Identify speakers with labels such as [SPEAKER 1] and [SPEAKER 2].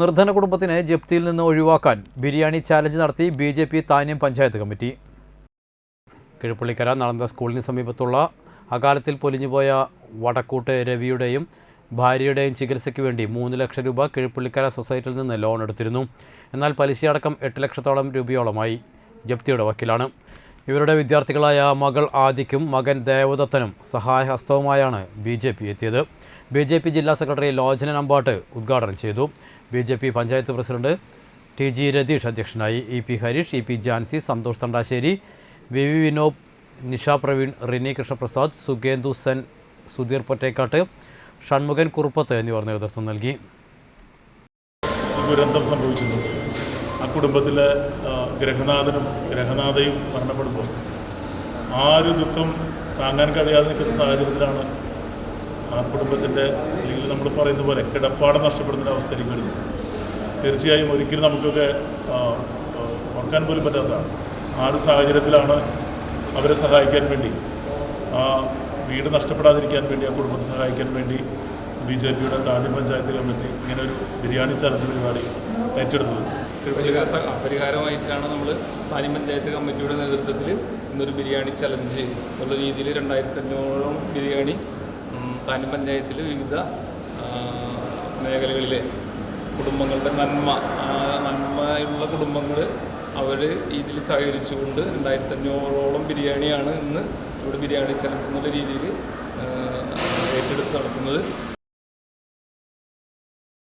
[SPEAKER 1] നിർധന കുടുംബത്തിനെ ജപ്തിയിൽ നിന്ന് ഒഴിവാക്കാൻ ബിരിയാണി ചാലഞ്ച് നടത്തി B J P Thanyam panchayat committee. Kizhappallikkara നടന്ന സ്കൂളിന് സമീപത്തുള്ള അകാലത്തിൽ പൊലിഞ്ഞുപോയ വടക്കൂട്ട് രവിയുടെയും ഭാര്യയുടെയും ചികിത്സയ്ക്ക് വേണ്ടി മൂന്ന് ലക്ഷം രൂപ കിഴപ്പള്ളിക്കര സൊസൈറ്റിയിൽ നിന്ന് ലോൺ എടുത്തിരുന്നു. എന്നാൽ പലിശയടക്കം എട്ട് ലക്ഷത്തോളം രൂപയോളമായി ജപ്തിയുടെ വക്കിലാണ്. ഇവരുടെ വിദ്യാർത്ഥികളായ മകൾ ആദിക്കും മകൻ ദേവദത്തനും സഹായഹസ്തവുമായാണ് ബി ജെ പി എത്തിയത്. ബി ജെ പി ജില്ലാ സെക്രട്ടറി ലോചന നമ്പാട്ട് ഉദ്ഘാടനം ചെയ്തു. B J P panchayat president T G Ratheesh അധ്യക്ഷനായി E P Harish E P Jansi Santhosh Thandassery V V Vinob Nisha Praveen Rini Krishnaprasad Sugendu Sen Sudheer Pottekkat Shanmukhan Kuruppath എന്നിവർ നേതൃത്വം നൽകി.
[SPEAKER 2] ദുരന്തം സംഭവിച്ചിട്ടുണ്ട് ആ കുടുംബത്തിലെ ഗ്രഹനാഥനും ഗ്രഹനാഥയും മരണപ്പെടുമ്പോൾ ആ ഒരു ദുഃഖം താങ്ങാൻ കഴിയാതെ നിൽക്കുന്ന സാഹചര്യത്തിലാണ് ആ കുടുംബത്തിന്റെ അല്ലെങ്കിൽ നമ്മൾ പറയുന്ന പോലെ കിടപ്പാടം നഷ്ടപ്പെടുന്ന അവസ്ഥയിലേക്ക് വരുന്നത്. തീർച്ചയായും ഒരിക്കലും നമുക്കൊക്കെ ഓർക്കാൻ പോലും പറ്റാത്തതാണ് ആ ഒരു സാഹചര്യത്തിലാണ് അവരെ സഹായിക്കാൻ വേണ്ടി ആ വീട് നഷ്ടപ്പെടാതിരിക്കാൻ വേണ്ടി ആ കുടുംബത്തെ സഹായിക്കാൻ വേണ്ടി ബി ജെ പിയുടെ താന്യ പഞ്ചായത്ത് കമ്മിറ്റി ഇങ്ങനെ ഒരു ബിരിയാണി ചലഞ്ച് പരിപാടി ഏറ്റെടുത്തത്.
[SPEAKER 3] പരിഹാര സ- പരിഹാരമായിട്ടാണ് നമ്മൾ താനി പഞ്ചായത്ത് കമ്മിറ്റിയുടെ നേതൃത്വത്തിൽ ഇന്നൊരു ബിരിയാണി ചലഞ്ച് എന്നുള്ള രീതിയിൽ രണ്ടായിരത്തി അഞ്ഞൂറോളം ബിരിയാണി താനി പഞ്ചായത്തിൽ വിവിധ മേഖലകളിലെ കുടുംബങ്ങളുടെ നന്മ നന്മയുള്ള കുടുംബങ്ങൾ അവർ ഇതിൽ സഹകരിച്ചുകൊണ്ട് രണ്ടായിരത്തി അഞ്ഞൂറോളം ബിരിയാണിയാണ് ഇന്ന് ഇവിടെ ബിരിയാണി ചലഞ്ച് എന്നുള്ള രീതിയിൽ ഏറ്റെടുത്ത് നടത്തുന്നത്.